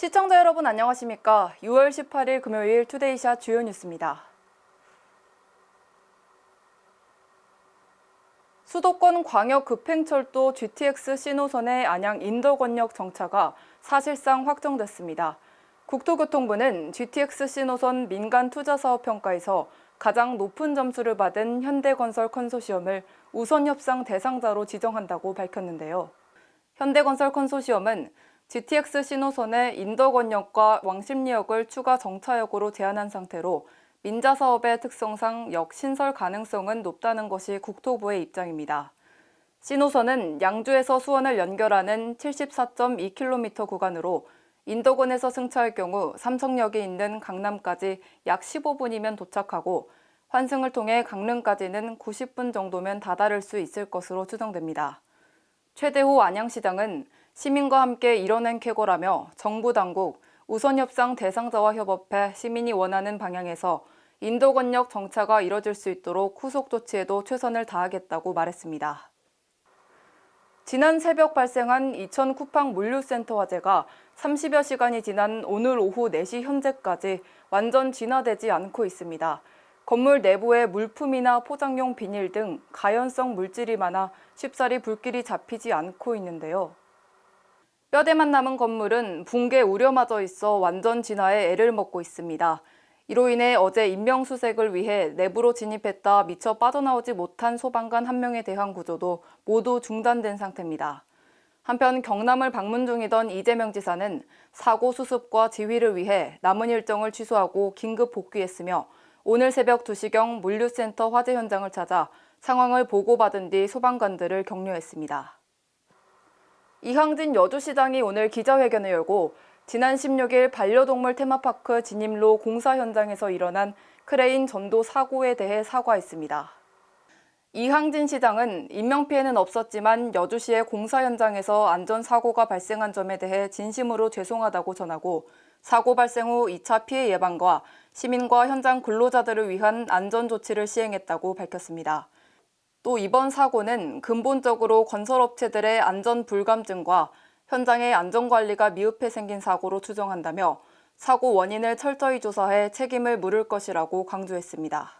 시청자 여러분 안녕하십니까? 6월 18일 금요일 투데이샷 주요 뉴스입니다. 수도권 광역 급행철도 GTX 신호선의 안양 인덕원역 정차가 사실상 확정됐습니다. 국토교통부는 GTX 신호선 민간 투자 사업 평가에서 가장 높은 점수를 받은 현대건설 컨소시엄을 우선 협상 대상자로 지정한다고 밝혔는데요. 현대건설 컨소시엄은 GTX 신호선의 인덕원역과 왕십리역을 추가 정차역으로 제한한 상태로 민자 사업의 특성상 역 신설 가능성은 높다는 것이 국토부의 입장입니다. 신호선은 양주에서 수원을 연결하는 74.2km 구간으로 인덕원에서 승차할 경우 삼성역에 있는 강남까지 약 15분이면 도착하고 환승을 통해 강릉까지는 90분 정도면 다다를 수 있을 것으로 추정됩니다. 최대호 안양시장은 시민과 함께 이뤄낸 쾌거라며 정부 당국 우선 협상 대상자와 협업해 시민이 원하는 방향에서 인도 권역 정차가 이뤄질 수 있도록 후속 조치에도 최선을 다하겠다고 말했습니다. 지난 새벽 발생한 이천 쿠팡 물류센터 화재가 30여 시간이 지난 오늘 오후 4시 현재까지 완전 진화되지 않고 있습니다. 건물 내부에 물품이나 포장용 비닐 등 가연성 물질이 많아 쉽사리 불길이 잡히지 않고 있는데요. 뼈대만 남은 건물은 붕괴 우려마저 있어 완전 진화에 애를 먹고 있습니다. 이로 인해 어제 인명수색을 위해 내부로 진입했다 미처 빠져나오지 못한 소방관 한 명에 대한 구조도 모두 중단된 상태입니다. 한편 경남을 방문 중이던 이재명 지사는 사고 수습과 지휘를 위해 남은 일정을 취소하고 긴급 복귀했으며 오늘 새벽 2시경 물류센터 화재 현장을 찾아 상황을 보고받은 뒤 소방관들을 격려했습니다. 이항진 여주시장이 오늘 기자회견을 열고 지난 16일 반려동물 테마파크 진입로 공사 현장에서 일어난 크레인 전도 사고에 대해 사과했습니다. 이항진 시장은 인명피해는 없었지만 여주시의 공사 현장에서 안전사고가 발생한 점에 대해 진심으로 죄송하다고 전하고 사고 발생 후 2차 피해 예방과 시민과 현장 근로자들을 위한 안전 조치를 시행했다고 밝혔습니다. 또 이번 사고는 근본적으로 건설업체들의 안전 불감증과 현장의 안전관리가 미흡해 생긴 사고로 추정한다며 사고 원인을 철저히 조사해 책임을 물을 것이라고 강조했습니다.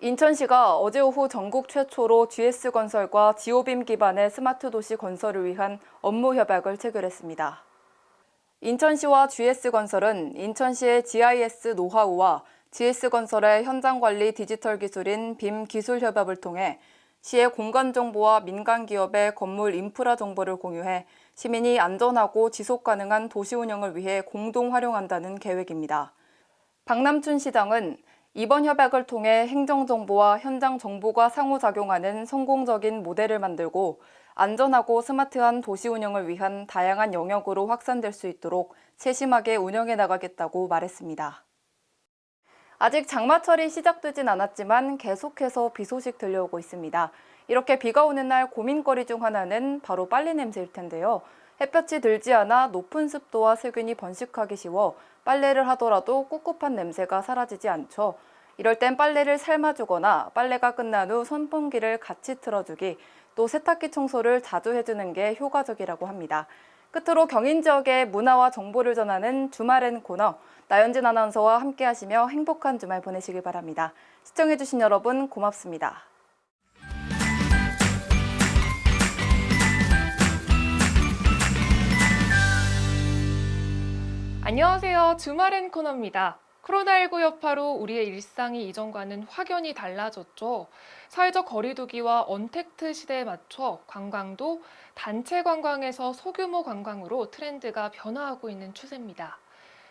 인천시가 어제 오후 전국 최초로 GS건설과 지오빔 기반의 스마트 도시 건설을 위한 업무 협약을 체결했습니다. 인천시와 GS건설은 인천시의 GIS 노하우와 GS건설의 현장관리 디지털 기술인 빔 기술협업을 통해 시의 공간 정보와 민간 기업의 건물 인프라 정보를 공유해 시민이 안전하고 지속 가능한 도시 운영을 위해 공동 활용한다는 계획입니다. 박남춘 시장은 이번 협약을 통해 행정 정보와 현장 정보가 상호작용하는 성공적인 모델을 만들고 안전하고 스마트한 도시 운영을 위한 다양한 영역으로 확산될 수 있도록 세심하게 운영해 나가겠다고 말했습니다. 아직 장마철이 시작되진 않았지만 계속해서 비 소식 들려오고 있습니다. 이렇게 비가 오는 날 고민거리 중 하나는 바로 빨래 냄새일 텐데요. 햇볕이 들지 않아 높은 습도와 세균이 번식하기 쉬워 빨래를 하더라도 꿉꿉한 냄새가 사라지지 않죠. 이럴 땐 빨래를 삶아주거나 빨래가 끝난 후 선풍기를 같이 틀어주기, 또 세탁기 청소를 자주 해주는 게 효과적이라고 합니다. 끝으로 경인 지역의 문화와 정보를 전하는 주말엔 코너 나연진 아나운서와 함께 하시며 행복한 주말 보내시길 바랍니다. 시청해주신 여러분 고맙습니다. 안녕하세요. 주말엔 코너입니다. 코로나19 여파로 우리의 일상이 이전과는 확연히 달라졌죠. 사회적 거리두기와 언택트 시대에 맞춰 관광도 단체 관광에서 소규모 관광으로 트렌드가 변화하고 있는 추세입니다.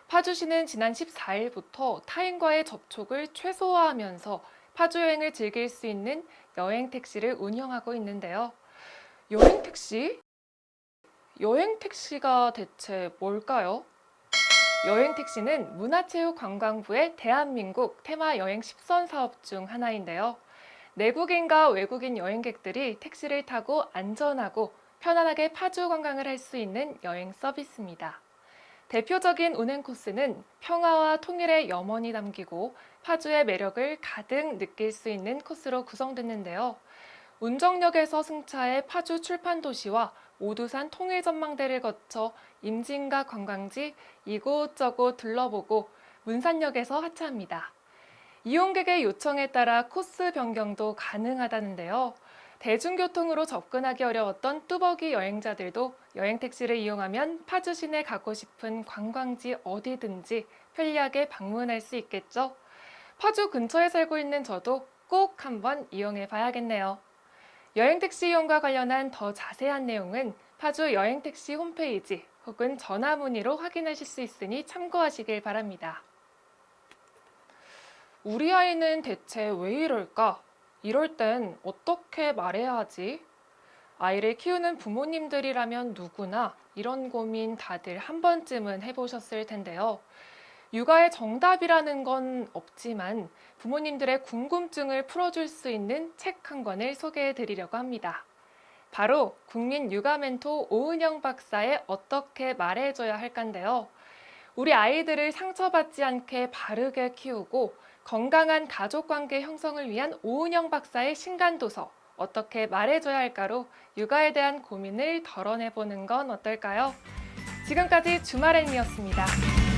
파주시는 지난 14일부터 타인과의 접촉을 최소화하면서 파주 여행을 즐길 수 있는 여행 택시를 운영하고 있는데요. 여행 택시? 여행 택시가 대체 뭘까요? 여행 택시는 문화체육관광부의 대한민국 테마 여행 10선 사업 중 하나인데요. 내국인과 외국인 여행객들이 택시를 타고 안전하고 편안하게 파주 관광을 할 수 있는 여행 서비스입니다. 대표적인 운행 코스는 평화와 통일의 염원이 담기고 파주의 매력을 가득 느낄 수 있는 코스로 구성됐는데요. 운정역에서 승차해 파주 출판도시와 오두산 통일전망대를 거쳐 임진각 관광지 이곳저곳 둘러보고 문산역에서 하차합니다. 이용객의 요청에 따라 코스 변경도 가능하다는데요. 대중교통으로 접근하기 어려웠던 뚜벅이 여행자들도 여행 택시를 이용하면 파주 시내 가고 싶은 관광지 어디든지 편리하게 방문할 수 있겠죠. 파주 근처에 살고 있는 저도 꼭 한번 이용해 봐야겠네요. 여행 택시 이용과 관련한 더 자세한 내용은 파주 여행 택시 홈페이지 혹은 전화 문의로 확인하실 수 있으니 참고하시길 바랍니다. 우리 아이는 대체 왜 이럴까? 이럴 땐 어떻게 말해야 하지? 아이를 키우는 부모님들이라면 누구나 이런 고민 다들 한 번쯤은 해보셨을 텐데요. 육아의 정답이라는 건 없지만 부모님들의 궁금증을 풀어줄 수 있는 책 한 권을 소개해 드리려고 합니다. 바로 국민 육아 멘토 오은영 박사의 어떻게 말해줘야 할까인데요. 우리 아이들을 상처받지 않게 바르게 키우고 건강한 가족 관계 형성을 위한 오은영 박사의 신간도서 어떻게 말해줘야 할까로 육아에 대한 고민을 덜어내보는 건 어떨까요? 지금까지 주말엔이었습니다.